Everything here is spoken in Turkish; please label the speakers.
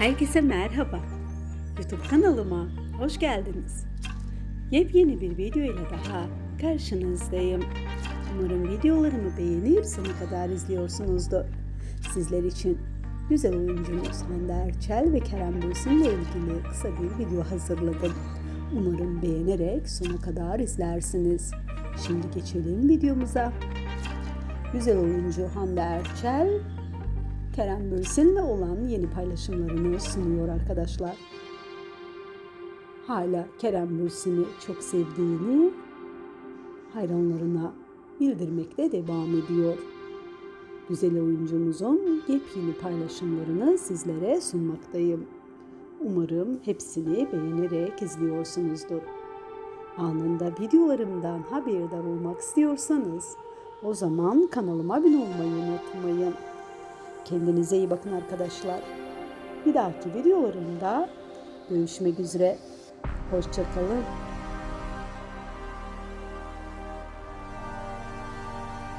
Speaker 1: Herkese merhaba. YouTube kanalıma hoş geldiniz. Yepyeni bir video ile daha karşınızdayım. Umarım videolarımı beğenip sona kadar izliyorsunuzdur. Sizler için güzel oyuncumuz Hande Erçel ve Kerem Bürsin ile ilgili kısa bir video hazırladım. Umarım beğenerek sona kadar izlersiniz. Şimdi geçelim videomuza. Güzel oyuncu Hande Erçel Kerem Bürsin'le olan yeni paylaşımlarını sunuyor arkadaşlar. Hala Kerem Bürsin'i çok sevdiğini hayranlarına bildirmekte devam ediyor. Güzel oyuncumuzun yepyeni paylaşımlarını sizlere sunmaktayım. Umarım hepsini beğenerek izliyorsunuzdur. Anında videolarımdan haberdar olmak istiyorsanız o zaman kanalıma abone olmayı unutmayın. Kendinize iyi bakın arkadaşlar. Bir dahaki videolarımda görüşmek üzere. Hoşçakalın.